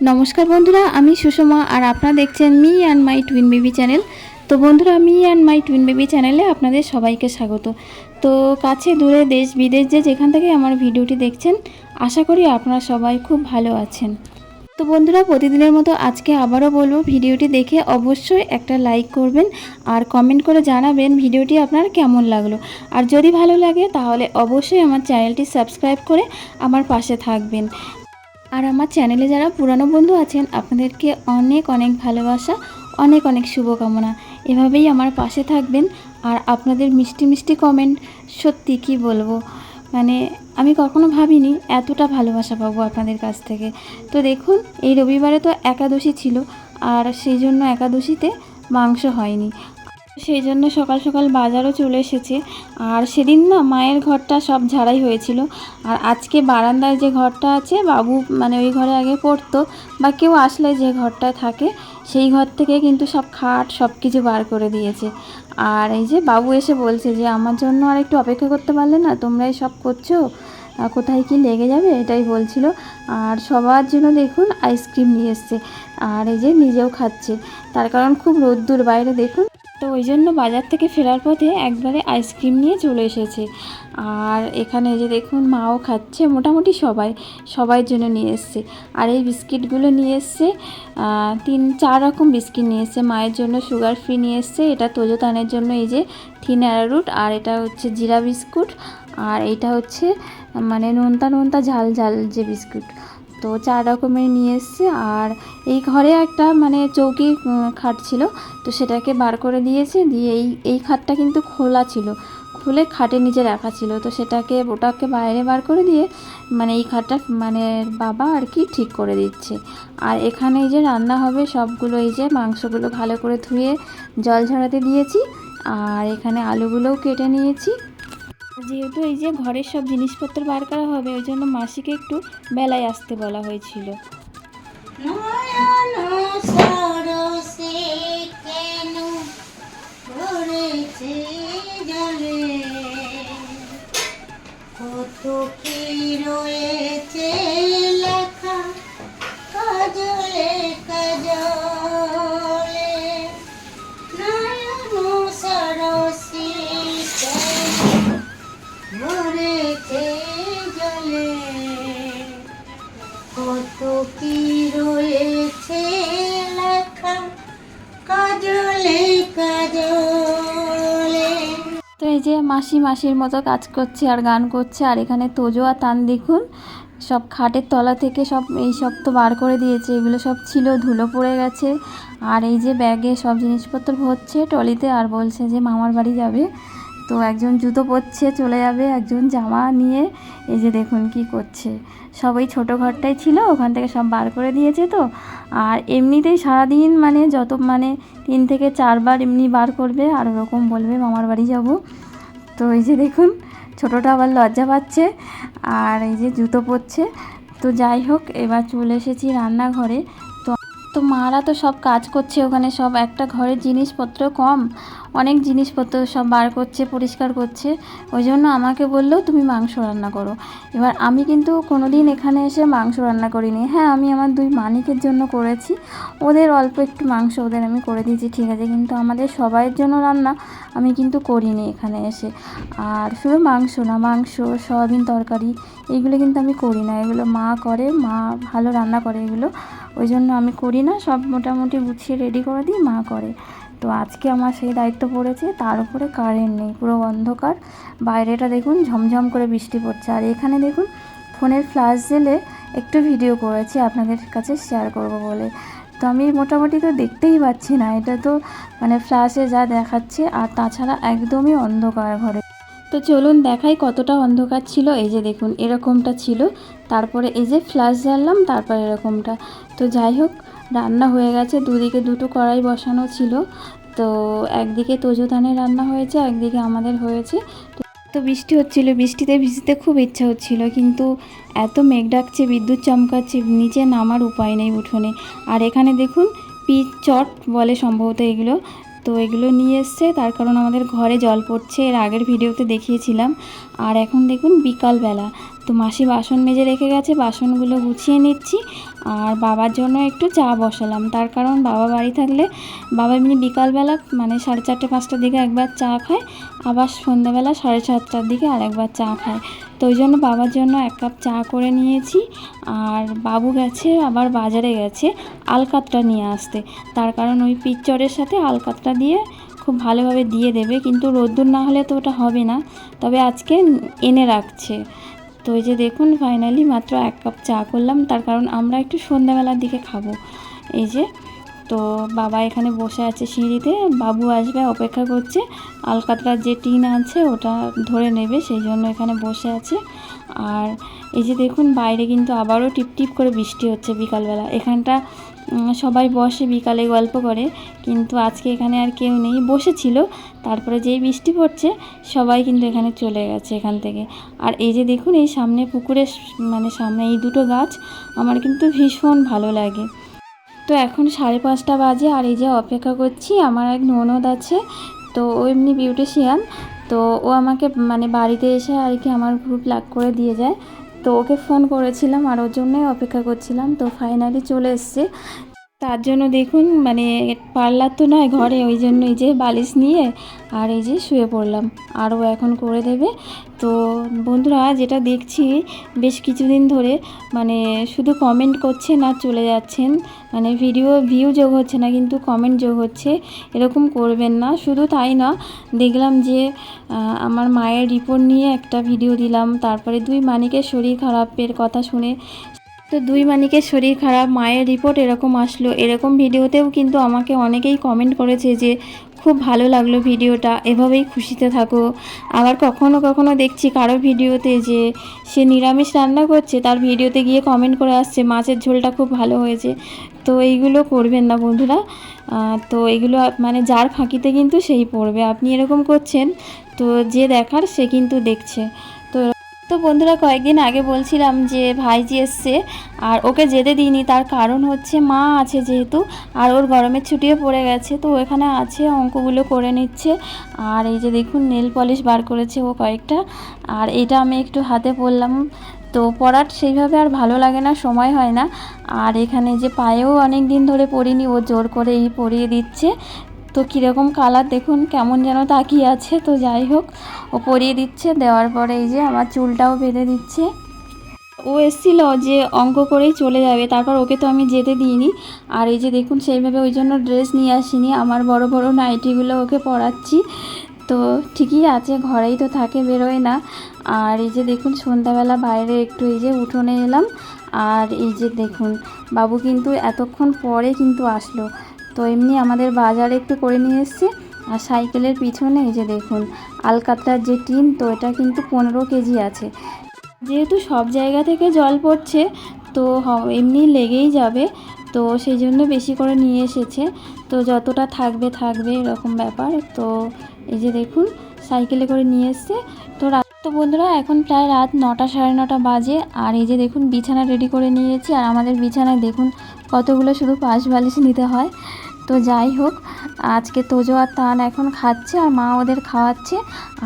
নমস্কার বন্ধুরা, আমি সুষমা আর আপনারা দেখছেন me and my twin baby channel. তো বন্ধুরা, me and my twin baby চ্যানেলে আপনাদের সবাইকে স্বাগত। তো কাছে দূরে দেশ বিদেশ যে যেখান থেকে আমার ভিডিওটি দেখছেন, আশা করি আপনারা সবাই খুব ভালো আছেন। তো বন্ধুরা, প্রতিদিনের মতো আজকে আবারও বলব, ভিডিওটি দেখে অবশ্যই একটা লাইক করবেন আর কমেন্ট করে জানাবেন ভিডিওটি আপনার কেমন লাগল। আর যদি ভালো লাগে, তাহলে অবশ্যই আমার চ্যানেলটি সাবস্ক্রাইব করে আমার পাশে থাকবেন। আর আমার চ্যানেলে যারা পুরানো বন্ধু আছেন, আপনাদেরকে অনেক অনেক ভালোবাসা, অনেক অনেক শুভকামনা। এভাবেই আমার পাশে থাকবেন আর আপনাদের মিষ্টি মিষ্টি কমেন্ট সত্যি কি বলব? মানে আমি কখনো ভাবিনি এতটা ভালোবাসা পাবো আপনাদের কাছ থেকে। তো দেখুন, এই রবিবারে তো একাদশী ছিল আর সেই জন্য একাদশীতে মাংস হয়নি। সেই জন্য সকাল সকাল বাজারও চলে এসেছে। আর সেদিন না মায়ের ঘরটা সব ঝাড়াই হয়েছিল। আর আজকে বারান্দায় যে ঘরটা আছে, বাবু মানে ওই ঘরে আগে পড়তো, বা কেউ আসলে যে ঘরটায় থাকে, সেই ঘর থেকে কিন্তু সব খাট সব কিছু বার করে দিয়েছে। আর এই যে বাবু এসে বলছে যে, আমার জন্য আর একটু অপেক্ষা করতে পারলে না তোমরাই সব করছ? কোথায় কি লেগে যাবে? এটাই বলছিল। আর সবার জন্য দেখুন আইসক্রিম নিয়ে এসছে। আর এই যে নিজেও খাচ্ছে। তার কারণ খুব রোদ্দুর, বাইরে দেখুন। তো ওই জন্য বাজার থেকে ফেরার পথে একবারে আইসক্রিম নিয়ে চলে এসেছে। আর এখানে যে দেখুন মাও খাচ্ছে, মোটামুটি সবাই সবার জন্য নিয়ে এসছে। আর এই বিস্কিটগুলো নিয়ে এসছে তিন, চার রকম বিস্কিট নিয়ে এসছে। মায়ের জন্য সুগার ফ্রি নিয়ে এসছে, এটা তোজোতানের জন্য এই যে থিন অ্যারারুট আর এটা হচ্ছে জিরা বিস্কুট, আর এটা হচ্ছে মানে নোনতা নোনতা ঝাল ঝাল যে বিস্কুট। তো চার রকমের নিয়ে এসছে। আর এই ঘরে একটা মানে চৌকি খাট ছিল, তো সেটাকে বার করে দিয়েছে। দিয়ে এই এই খাটটা কিন্তু খোলা ছিল। খুলে খাটের নিচে রাখা ছিল। তো সেটাকে, ওটাকে বাইরে বার করে দিয়ে মানে এই খাটটা মানে বাবা আর কি ঠিক করে দিচ্ছে। আর এখানে এই যে রান্না হবে, সবগুলো এই যে মাংসগুলো ভালো করে ধুয়ে জল ঝরাতে দিয়েছি। আর এখানে আলুগুলোও কেটে নিয়েছি। যেহেতু এই যে ঘরের সব জিনিসপত্র বার করা হবে, ওই জন্য মাসিকে একটু বেলায় আসতে বলা হয়েছিল। কত কি রয়েছে লেখা? কাজলে তো এই যে মাসি মাসির মতো কাজ করছে আর গান করছে, আর এখানে তোজো আর তান দেখুন, সব খাটের তলা থেকে সব এই সব তো বার করে দিয়েছে, এগুলো সব ছিল, ধুলো পড়ে গেছে। আর এই যে ব্যাগে সব জিনিসপত্র ভরছে টলিতে আর বলছে যে মামার বাড়ি যাবে। তো একজন জুতো পরছে, চলে যাবে, একজন জামা নিয়ে, এই যে দেখুন কি করছে। সব ওই ছোটো ঘরটাই ছিল, ওখান থেকে সব বার করে দিয়েছে তো। আর এমনিতেই সারাদিন মানে যত মানে তিন থেকে চারবার এমনি বার করবে, আর ওরকম বলবে, মামার বাড়ি যাব। তো এই যে দেখুন, ছোটোটা আবার লজ্জা পাচ্ছে, আর এই যে জুতো পরছে। তো যাই হোক, এবার চলে এসেছি রান্নাঘরে। তো তো মারা তো সব কাজ করছে ওখানে, সব একটা ঘরের জিনিসপত্র কম অনেক জিনিসপত্র সব বার করছে, পরিষ্কার করছে। ওই জন্য আমাকে বলল, তুমি মাংস রান্না করো। এবার আমি কিন্তু কোনো দিন এখানে এসে মাংস রান্না করিনি। হ্যাঁ আমি আমার দুই মানিকের জন্য করেছি। ওদের অল্প একটু মাংস ওদের আমি করে দিয়েছি, ঠিক আছে। কিন্তু আমাদের সবাইয়ের জন্য রান্না আমি কিন্তু করিনি এখানে এসে। আর শুধু মাংস না, মাংস, সয়াবিন তরকারি, এইগুলো কিন্তু আমি করি না। এগুলো মা করে, মা ভালো রান্না করে এগুলো। ওই জন্য আমি করি না, সব মোটামুটি গুছিয়ে রেডি করে দিই, মা করে। তো আজকে আমার সেই দায়িত্ব পড়েছে, তার উপরে কারেন্ট নেই, পুরো অন্ধকার। বাইরেটা দেখুন, ঝমঝম করে বৃষ্টি পড়ছে। আর এখানে দেখুন, ফোনের ফ্ল্যাশ জেলে একটু ভিডিও করেছি আপনাদের কাছে শেয়ার করব বলে। তো আমি মোটামুটি তো দেখতেই পাচ্ছি না, এটা তো মানে ফ্ল্যাশে যা দেখাচ্ছে, আর তাছাড়া একদমই অন্ধকার ঘরে। তো চলুন দেখাই কতটা অন্ধকার ছিল। এই যে দেখুন, এরকমটা ছিল। তারপরে এই যে ফ্ল্যাশ জ্বাললাম, তারপর এরকমটা। তো যাই হোক রান্না হয়ে গেছে। দুদিকে দুটো কড়াই বসানো ছিল। তো একদিকে তজুদানের রান্না হয়েছে, একদিকে আমাদের হয়েছে। তো বৃষ্টি হচ্ছিল, বৃষ্টিতে ভিজতে খুব ইচ্ছা হচ্ছিল, কিন্তু এত মেঘ ডাকছে, বিদ্যুৎ চমকাচ্ছে, নিচে নামার উপায় নেই উঠোনে। আর এখানে দেখুন, পিচ চট বলে সম্ভবত এগুলো। তো এগুলো নিয়ে এসছে। তার কারণ আমাদের ঘরে জল পড়ছে, এর আগের ভিডিওতে দেখিয়েছিলাম। আর এখন দেখুন বিকালবেলা। তো মাসি বাসন মেজে রেখে গেছে, বাসনগুলো গুছিয়ে নিচ্ছি। আর বাবার জন্য একটু চা বসালাম। তার কারণ বাবা বাড়ি থাকলে বাবা এমনি বিকালবেলা মানে সাড়ে চারটে, পাঁচটার দিকে একবার চা খায়, আবার সন্ধ্যাবেলা সাড়ে সাতটার দিকে আর একবার চা খায়। তো ওই জন্য বাবার জন্য এক কাপ চা করে নিয়েছি। আর বাবু গেছে, আবার বাজারে গেছে আলকাতটা নিয়ে আসতে। তার কারণ ওই পিচ্চরের সাথে আলকাতটা দিয়ে খুব ভালোভাবে দিয়ে দেবে, কিন্তু রোদ্দুর না হলে তো ওটা হবে না। তবে আজকে এনে রাখছে। তো এই যে দেখুন ফাইনালি মাত্র এক কাপ চা করলাম। তার কারণ আমরা একটু সন্ধ্যাবেলার দিকে খাব। এই যে তো বাবা এখানে বসে আছে সিঁড়িতে, বাবু আসবে, অপেক্ষা করছে। আলকাতরার যে টিন আছে ওটা ধরে নেবে, সেই জন্য এখানে বসে আছে। আর এই যে দেখুন, বাইরে কিন্তু আবারও টিপ টিপ করে বৃষ্টি হচ্ছে বিকালবেলা। এখানটা সবাই বসে বিকালে গল্প করে, কিন্তু আজকে এখানে আর কেউ নেই। বসেছিল, তারপরে যেই বৃষ্টি পড়ছে, সবাই কিন্তু এখানে চলে গেছে এখান থেকে। আর এই যে দেখুন, এই সামনে পুকুরের মানে সামনে এই দুটো গাছ, আমার কিন্তু ভীষণ ভালো লাগে। তো এখন সাড়ে পাঁচটা বাজে আর এই যে অপেক্ষা করছি, আমার এক ননদ আছে, তো ও এমনি বিউটিশিয়ান তো ও আমাকে মানে বাড়িতে এসে আর কি আমার গ্রুপ লাগ করে দিয়ে যায়। তো ওকে ফোন করেছিলাম আর ওর জন্যই অপেক্ষা করছিলাম, তো ফাইনালি চলে এসছে। তার জন্য দেখুন মানে পার্লার তো নয় ঘরে, ওই জন্য এই যে বালিশ নিয়ে আর এই যে শুয়ে পড়লাম। আরও এখন করে দেবে। তো বন্ধুরা, যেটা দেখছি, বেশ কিছুদিন ধরে মানে শুধু কমেন্ট করছেন আর চলে যাচ্ছেন। মানে ভিডিও ভিউ যোগ হচ্ছে না, কিন্তু কমেন্ট যোগ হচ্ছে। এরকম করবেন না, শুধু তাই না, দেখলাম যে আমার মায়ের রিপোর্ট নিয়ে একটা ভিডিও দিলাম। তারপরে দুই মানিকের শরীর খারাপের কথা শুনে তো দুই মানিকের শরীর খারাপ, মায়ের রিপোর্ট এরকম আসলো। এরকম ভিডিওতেও কিন্তু আমাকে অনেকেই কমেন্ট করেছে যে, খুব ভালো লাগল ভিডিওটা, এভাবেই খুশিতে থাকো। আবার কখনো কখনো দেখছি কারও ভিডিওতে যে, সে নিরামিষ রান্না করছে, তার ভিডিওতে গিয়ে কমেন্ট করে আসছে, মাছের ঝোলটা খুব ভালো হয়েছে। তো এইগুলো করবেন না বন্ধুরা। তো এগুলো মানে যার ফাঁকিতে কিন্তু সেই পড়বে। আপনি এরকম করছেন, তো যে দেখার সে কিন্তু দেখছে। তো বন্ধুরা কয়েকদিন আগে বলছিলাম যে ভাইজি এসছে, আর ওকে যেতে দিইনি। তার কারণ হচ্ছে মা আছে যেহেতু, আর ওর গরমের ছুটিও পড়ে গেছে, তো ও এখানে আছে, অঙ্কগুলো করে নিচ্ছে। আর এই যে দেখুন, নেল পলিশ বার করেছে ও কয়েকটা। আর এটা আমি একটু হাতে পরলাম তো পরার সেইভাবে আর ভালো লাগে না, সময় হয় না। আর এখানে যে পায়েও অনেক দিন ধরে পরিনি ও জোর করে এই পরিয়ে দিচ্ছে। তো কীরকম কালার দেখুন, কেমন যেন তাকিয়ে আছে। তো যাই হোক, ও পরিয়ে দিচ্ছে, দেওয়ার পরে এই যে আমার চুলটাও বেঁধে দিচ্ছে। ও এসেছিল যে অঙ্ক করেই চলে যাবে, তারপর ওকে তো আমি যেতে দিইনি। আর এই যে দেখুন, সেইভাবে ওই জন্য ড্রেস নিয়ে আসিনি, আমার বড় বড় নাইটিগুলো ওকে পরাচ্ছি। তো ঠিকই আছে, ঘরেই তো থাকে, বেরোয় না। আর এই যে দেখুন, সন্ধ্যাবেলা বাইরে একটু এই যে উঠোনে এলাম। আর এই যে দেখুন, বাবু কিন্তু এতক্ষণ পরে কিন্তু আসলো। তো এমনি আমাদের বাজার একটু করে নিয়ে এসছে। আর সাইকেলের পিছনে এই যে দেখুন, আলকাতরার যে টিন, তো এটা কিন্তু পনেরো কেজি আছে। যেহেতু সব জায়গা থেকে জল পড়ছে, তো এমনি লেগেই যাবে। তো সেই জন্য বেশি করে নিয়ে এসেছে। তো যতটা থাকবে থাকবে এরকম ব্যাপার। তো এই যে দেখুন, সাইকেলে করে নিয়ে এসছে। তো তো বন্ধুরা, এখন প্রায় রাত নটা সাড়ে নটা বাজে। আর এই যে দেখুন, বিছানা রেডি করে নিয়েছি। আর আমাদের বিছানায় দেখুন, কতগুলো শুধু পাশ বালিশ নিতে হয়। তো যাই হোক, আজকে তোজো আর তান এখন খাচ্ছে আর মা ওদের খাওয়াচ্ছে।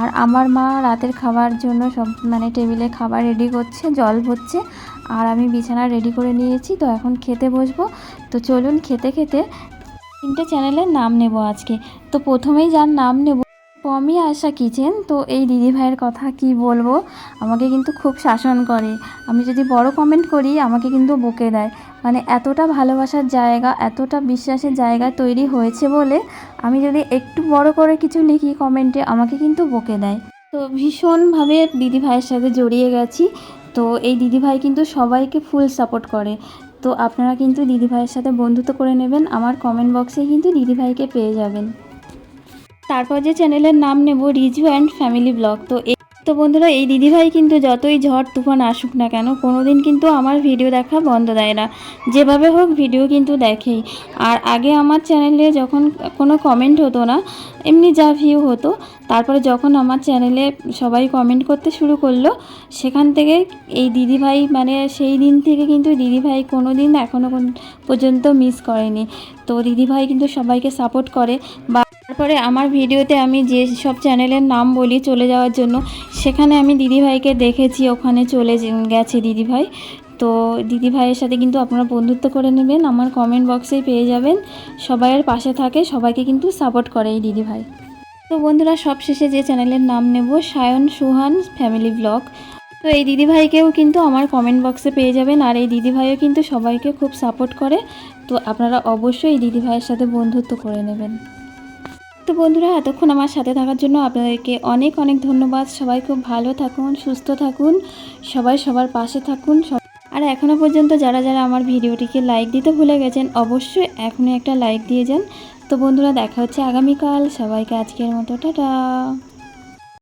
আর আমার মা রাতের খাবার জন্য সব মানে টেবিলে খাবার রেডি করছে, জল ভরছে। আর আমি বিছানা রেডি করে নিয়েছি, তো এখন খেতে বসবো। তো চলুন খেতে খেতে তিনটে চ্যানেলের নাম নেব আজকে। তো প্রথমেই যার নাম নেব, পমি আশা কিচেন। তো এই দিদিভাইয়ের কথা কি বলব? আমাকে কিন্তু খুব শাসন করে। আমি যদি বড় কমেন্ট করি, আমাকে কিন্তু বকে দেয়। মানে এতটা ভালোবাসার জায়গা, এতটা বিশ্বাসের জায়গা তৈরি হয়েছে বলে আমি যদি একটু বড় করে কিছু লিখি কমেন্টে আমাকে কিন্তু বকে দেয়। তো ভীষণভাবে দিদিভাইয়ের সাথে জড়িয়ে গেছি। তো এই দিদিভাই কিন্তু সবাইকে ফুল সাপোর্ট করে। তো আপনারা কিন্তু দিদিভাইয়ের সাথে বন্ধুত্ব করে নেবেন। আমার কমেন্ট বক্সে কিন্তু দিদিভাইকে পেয়ে যাবেন। তারপর যে চ্যানেলের নাম নেব রিজু অ্যান্ড ফ্যামিলি ব্লগ তো তো বন্ধুরা, এই দিদিভাই কিন্তু যতই ঝড় তুফান আসুক না কেন, কোনোদিন কিন্তু আমার ভিডিও দেখা বন্ধ দেয় না। যেভাবে হোক ভিডিও কিন্তু দেখেই। আর আগে আমার চ্যানেলে যখন কোনো কমেন্ট হতো না, এমনি যা ভিউ হতো, তারপরে যখন আমার চ্যানেলে সবাই কমেন্ট করতে শুরু করল, সেখান থেকে এই দিদিভাই মানে সেই দিন থেকে কিন্তু দিদিভাই কোনো দিন এখনও পর্যন্ত মিস করেনি। তো দিদিভাই কিন্তু সবাইকে সাপোর্ট করে বা তারপরে আমার ভিডিওতে আমি যে সব চ্যানেলের নাম বলি চলে যাওয়ার জন্য, সেখানে আমি দিদিভাইকে দেখেছি, ওখানে চলে গেছে দিদিভাই। তো দিদিভাইয়ের সাথে কিন্তু আপনারা বন্ধুত্ব করে নেবেন, আমার কমেন্ট বক্সেই পেয়ে যাবেন। সবাইয়ের পাশে থাকে, সবাইকে কিন্তু সাপোর্ট করে এই দিদিভাই। তো বন্ধুরা, সবশেষে যে চ্যানেলের নাম নেব, সায়ন সুহান ফ্যামিলি ব্লগ তো এই দিদিভাইকেও কিন্তু আমার কমেন্ট বক্সে পেয়ে যাবেন, আর এই দিদিভাইও কিন্তু সবাইকে খুব সাপোর্ট করে। তো আপনারা অবশ্যই এই দিদিভাইয়ের সাথে বন্ধুত্ব করে নেবেন। তো বন্ধুরা, এতক্ষণ আমার সাথে থাকার জন্য আপনাদেরকে অনেক অনেক ধন্যবাদ। সবাই খুব ভালো থাকুন, সুস্থ থাকুন, সবাই সবার পাশে থাকুন। আর এখনও পর্যন্ত যারা যারা আমার ভিডিওটিকে লাইক দিতে ভুলে গেছেন, অবশ্যই এখনই একটা লাইক দিয়ে যান। তো বন্ধুরা, দেখা হচ্ছে আগামীকাল। সবাইকে আজকের মতো, টাটা।